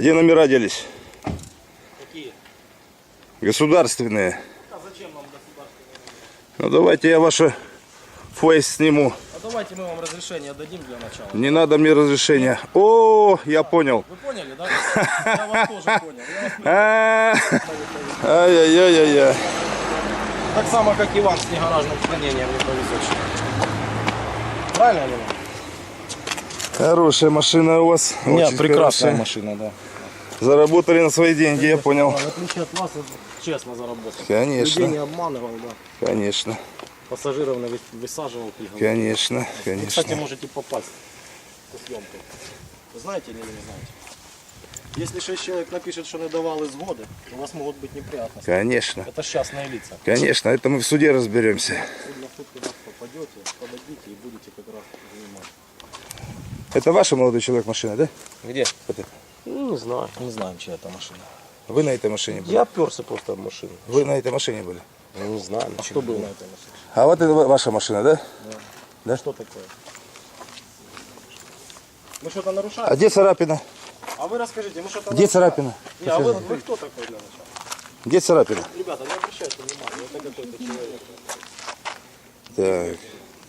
Где номера делись? Какие? Государственные. А зачем нам государственные? Ну давайте я ваше фейс сниму. А давайте мы вам разрешение дадим для начала. Не надо мне разрешения. О, я понял. Вы поняли, да? Я вас тоже понял. А, Ай-яй-яй-яй. Так само, как Иван с негаражным хранением не повезет. Правильно ли? Хорошая машина у вас. Очень хорошая. машина, да. Заработали на свои деньги, я понял. В отличие от вас, честно заработал. Конечно. Людей не обманывал, да. Конечно, Пассажиров высаживал. пильговал. конечно, Вы, кстати, конечно. можете попасть по съемкам. Знаете или не знаете? Если шесть человек напишет, что не давали сгоды, у вас могут быть неприятности. Конечно, Это частные лица. конечно, это мы в суде разберемся. Суд на суд, когда попадете, подадите и будете как раз занимать. Это ваша молодой человек машина, да? Где? Вот это. Не знаю. Не знаем, чья это машина. Вы на этой машине были? Я перся просто в машину. Вы на этой машине были? Ну, не знаю. А кто был на этой машине? А вот это ва- ваша машина, да? Да что такое? Мы что-то нарушаем? А где царапина? А вы расскажите, мы что-то Где царапина? Не, а вы, вы кто такой для начала? Где царапина? Ребята, не обращайте внимания, это какой-то человек. Так,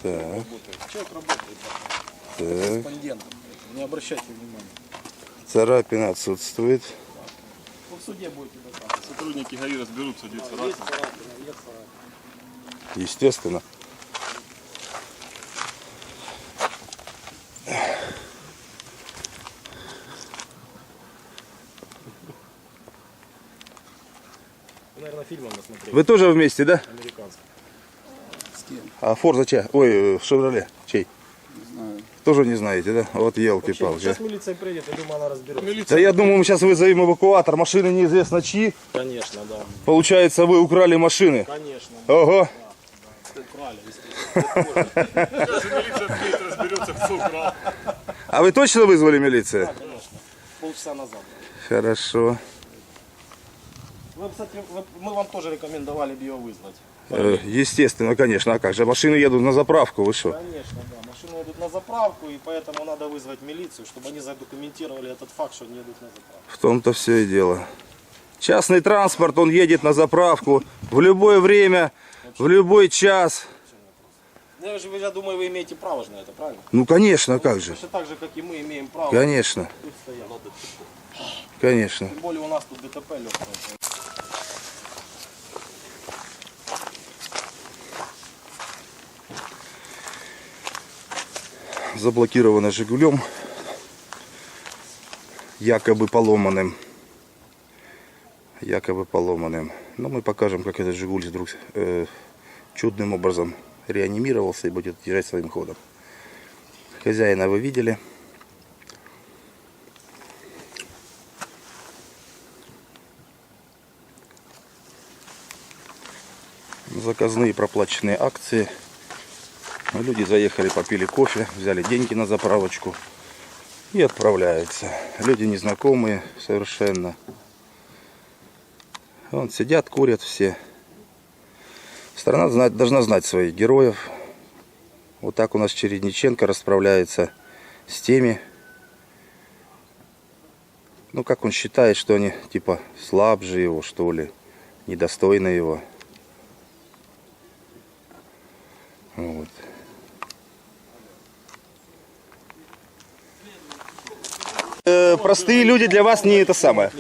так, Человек работает так. корреспондентом. Не обращайте внимания. Царапина отсутствует. Вы в суде будете. Сотрудники ГАИ разберутся, где царапина. Естественно. Вы, наверное, фильмы насмотрели. Вы тоже вместе, да? Американский. А Форза чья? Ой, э, Шевроле? Тоже не знаете, да? Вот елки-палки. Сейчас милиция приедет, я думаю, она разберет. Да я думаю, мы сейчас вызовем эвакуатор. Машины неизвестно чьи. Конечно, да. Получается, вы украли машины. Конечно. Ого. Украли, естественно. Сейчас милиция приедет, разберется, кто украл. А вы точно вызвали милицию? Конечно. Полчаса назад. Хорошо. Вы, кстати, мы вам тоже рекомендовали бы ее вызвать. Э, Естественно, конечно. А как же? Машины едут на заправку, вы что? Конечно, да. Машины идут на заправку, и поэтому надо вызвать милицию, чтобы они задокументировали этот факт, что они едут на заправку. В том-то все и дело. Частный транспорт, он едет на заправку в любое время, в любой час. Ну, Я, же, я думаю, вы имеете право же на это, правильно? Ну, конечно, как же? Точно так же, как и мы имеем право Конечно, тут стоять. конечно. Тем более у нас тут ДТП легкое. Заблокировано Жигулем, якобы поломанным. Якобы поломанным. Но мы покажем, как этот Жигуль вдруг э, чудным образом реанимировался и будет езжать своим ходом. Хозяина вы видели. Заказные проплаченные акции. Люди заехали, попили кофе, взяли деньги на заправочку и отправляются. Люди незнакомые совершенно. Вон сидят, курят все. Страна знать, должна знать своих героев. Вот так у нас Чередниченко расправляется с теми, ну как он считает, что они типа слабже его, что ли, недостойны его. Вот. Э, простые люди для вас не это самое.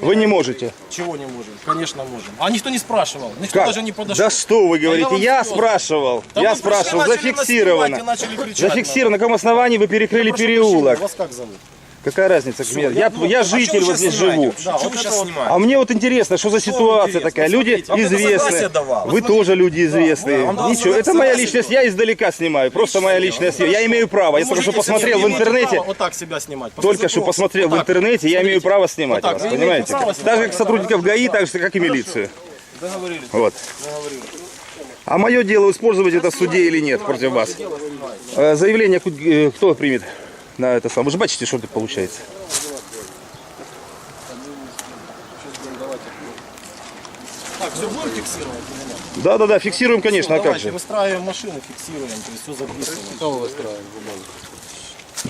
Вы не можете. Чего не можем? Конечно можем. А никто не спрашивал. Никто Как? даже не подошел. Да что вы говорите? вам Я серьезно. спрашивал. Да Я вы пришли, спрашивал. начали Зафиксировано. наступать и начали кричать Зафиксировано. на каком основании вы перекрыли Прошу переулок? прощения, Вас как зовут? Какая разница? Я, я, ну, я а житель вы вот здесь живу. снимаете? Да, вот это вот- А мне вот интересно, что за ситуация интересно? такая? Люди Посмотрите, вам это известные. давал. Вы тоже люди известные. дал Ничего, это согласие моя давал. личность. Я издалека снимаю. Просто моя личная съемка. Я имею право. Я только что посмотрел в интернете. Вот так себя снимать. Только что посмотрел в интернете, я имею Смотрите. право снимать вас, понимаете? Так же, как да, сотрудников да, ГАИ, да. так же, как и милицию. Договорились. Вот. Договорились. А мое дело использовать это в суде или нет против вас? Э, Заявление э, кто примет на это самое? Вы же бачите, что это получается. Так, все будем фиксировать? Да, да, да, фиксируем, конечно, а как же? выстраиваем машину, фиксируем, то есть все записываем. Кого выстраиваем?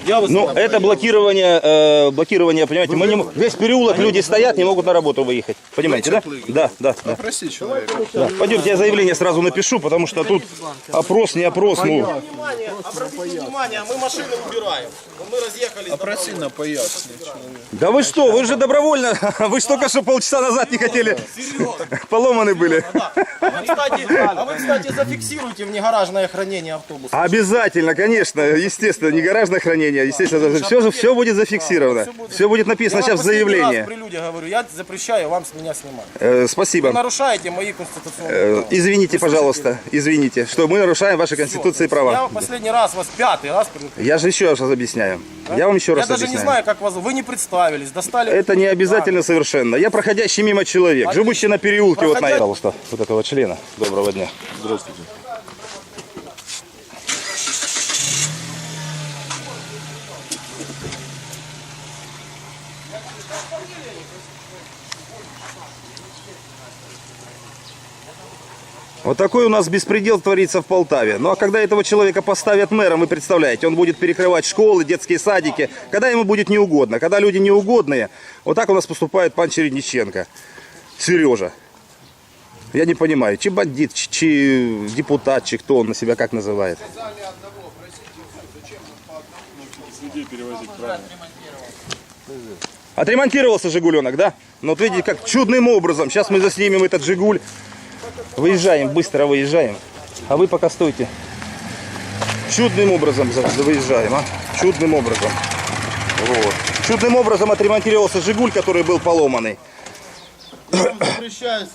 Я Ну, это блокирование, э, блокирование, понимаете, мы не, весь переулок люди стоят, не могут на работу выехать. Понимаете, да? Да, да, да. Прости человека. да. Пойдемте, я заявление сразу напишу, потому что тут опрос, не опрос, ну. Внимание, обратите внимание, мы машины убираем. Мы разъехались. Проси на пояснить человека. Да вы что, вы же добровольно, вы же только что полчаса назад не хотели, поломаны были. А вы, кстати, а вы, кстати, зафиксируйте внегаражное хранение автобуса. Обязательно, конечно, естественно, не гаражное хранение, естественно, все, же- все будет зафиксировано, все будет написано Я сейчас в заявлении. при людях говорю, я запрещаю вам с меня снимать. Э, Вы Спасибо. нарушаете мои конституционные Э, права. Извините, пожалуйста, извините, что мы нарушаем ваши конституции и Я права. вам последний раз вас пятый раз предупреждаю. Я же еще раз объясняю. Я вам еще Я раз даже не знаю, как вас. Вы не представились, достали. Это не обязательно совершенно. Я проходящий мимо человек, живущий на переулке вот на Проходя- пожалуйста, вот этого члена. Доброго дня. Здравствуйте. Вот такой у нас беспредел творится в Полтаве. Ну а когда этого человека поставят мэром, вы представляете, он будет перекрывать школы, детские садики, когда ему будет неугодно. Когда люди неугодные, вот так у нас поступает пан Чередниченко. Сережа. Я не понимаю, чи бандит, чи, чи депутат, чи кто он на себя как называет. Отремонтировался Жигуленок, да? Но вот видите, как чудным образом. Сейчас мы заснимем этот Жигуль. Выезжаем, быстро выезжаем. А вы пока стойте. Чудным образом выезжаем, а? Чудным образом. Вот. Чудным образом отремонтировался Жигуль, который был поломанный.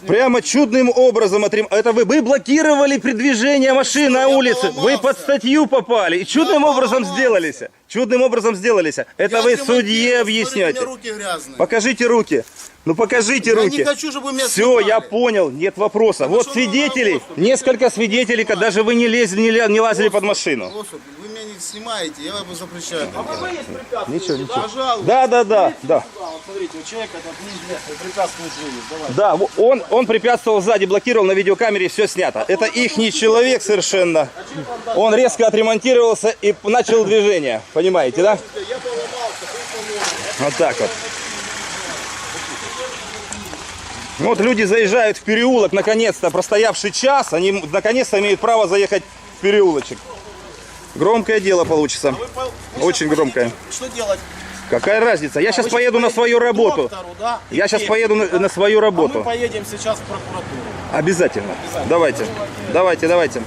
Прямо чудным образом отрем... Это вы, вы блокировали передвижение машин на улице. Вы под статью попали. И чудным образом сделались. Чудным образом сделались. Это вы судье объясняете. руки. Покажите руки. Ну покажите Я руки. не хочу, чтобы меня Все, снимали. я понял, нет вопроса. Вот что вы на свидетелей, работу? несколько свидетелей, когда даже вы не лезли, не, не лазили под машину. Господи, вы меня не снимаете, я вам запрещаю. А делать. есть? Ничего, ничего. Пожалуйста. Да, да, да, да. Вот смотрите, вот человек этот неизвестный препятствует. Давай. Да, он, он препятствовал сзади, блокировал на видеокамере, все снято. Это ихний человек совершенно. Он резко отремонтировался и начал движение. Понимаете, да? Вот так вот. Вот люди заезжают в переулок, наконец-то, простоявший час, они наконец-то имеют право заехать в переулочек. Громкое дело получится. Вы Очень громкое. Что делать? Какая разница? Я сейчас Вы поеду на свою работу. Я сейчас поеду на, свою А мы работу. поедем сейчас в прокуратуру. Обязательно. Давайте. Давайте, давайте.